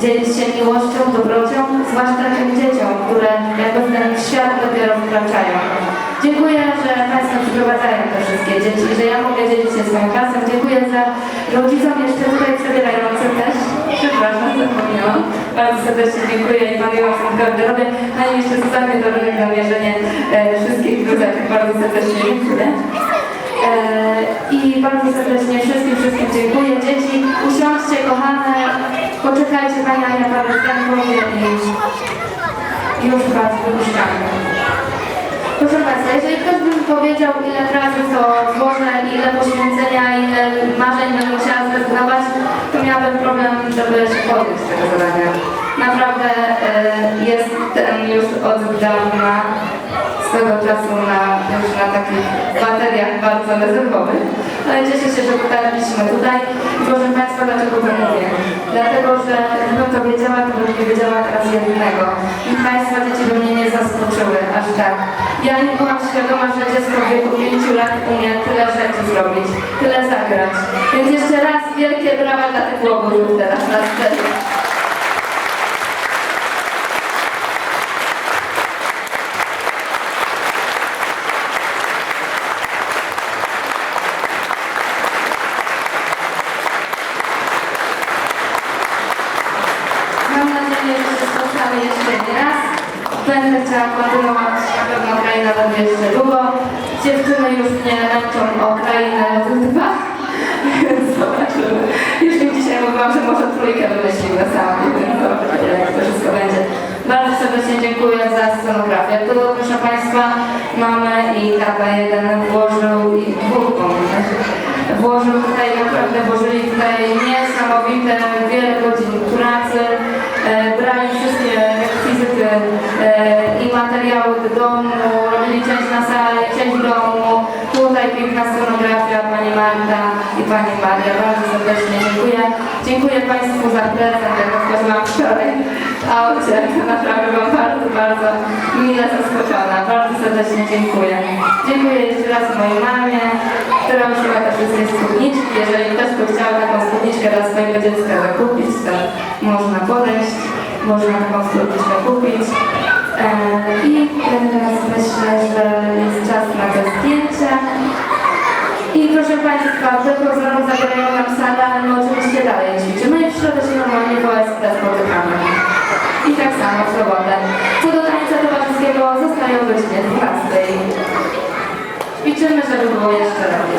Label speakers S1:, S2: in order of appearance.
S1: dzielić się miłością, dobrocią, zwłaszcza tym dzieciom, które jakby w ten świat dopiero wkraczają. Dziękuję, że Państwo przyprowadzają te wszystkie dzieci, że ja mogę dzielić się swoją klasą. Dziękuję za rodzicom jeszcze tutaj przebierającym też. Przepraszam, zapomniałam. Bardzo serdecznie dziękuję i Panu Joachim garderobie, a jeszcze Zuzannie Doronek za mierzenie e, wszystkich bluzek. Bardzo serdecznie dziękuję. E, I bardzo serdecznie wszystkim, wszystkim dziękuję. Dzieci, usiądźcie, kochane, poczekajcie, Pani Ania Paweł powie i już Was wypuszczamy. Proszę Państwa, jeżeli ktoś by powiedział, ile razy to złożę, ile poświęcenia, ile marzeń będę musiała zrezygnować, to miałabym problem, żeby się podjąć tego zadania. Naprawdę e, jestem już od dawna swego czasu na, już na takich bateriach bardzo rezerwowych, ale cieszę się, że dotarliśmy tutaj. Proszę Państwa, dlaczego to mówię? Dlatego, że gdybym to wiedziała, to bym nie wiedziała teraz jednego. I Państwa dzieci by mnie nie zaskoczyły aż tak. Ja nie byłam świadoma, że dziecko w wieku 5 lat umie tyle rzeczy zrobić, tyle zagrać. Więc jeszcze raz wielkie brawa dla tych łobuzów teraz na scenie. Mam nadzieję, że się spotkamy jeszcze nie raz. Będę chciała kontynuować pewno krainę nad jeszcze długo. Dziewczyny już mnie męczą o krainę dwa. Zobaczymy. Już dzisiaj mówiłam, że może trójkę wymyślimy sami, więc zobaczymy jak to wszystko będzie. Bardzo serdecznie dziękuję za scenografię. Tu proszę Państwa mamy i tata jeden włożył i dwóch. Włożył tutaj, naprawdę włożyli tutaj niesamowite wiele godzin pracy, e, i materiały do domu, robili część na sali, część w domu. Tutaj piękna scenografia, Pani Marta i Pani Maria. Bardzo serdecznie dziękuję. Dziękuję Państwu za prezent, jak otworzyłam wczoraj w aucie. Naprawdę byłam bardzo, bardzo mile zaskoczona. Bardzo serdecznie dziękuję. Dziękuję jeszcze raz mojej mamie, która użyła te wszystkie spódniczki. Jeżeli ktoś by chciał taką spódniczkę dla swojego dziecka zakupić, to można podejść, można taką spódniczkę proszę Państwa, te programy zabierają nam salę, ale my oczywiście dalej ćwiczymy i w środę się normalnie w OSP spotykamy. I tak samo w sobotę. Co do tańca towarzyskiego zostają godzinie 12. Ćwiczymy, żeby było jeszcze lepiej.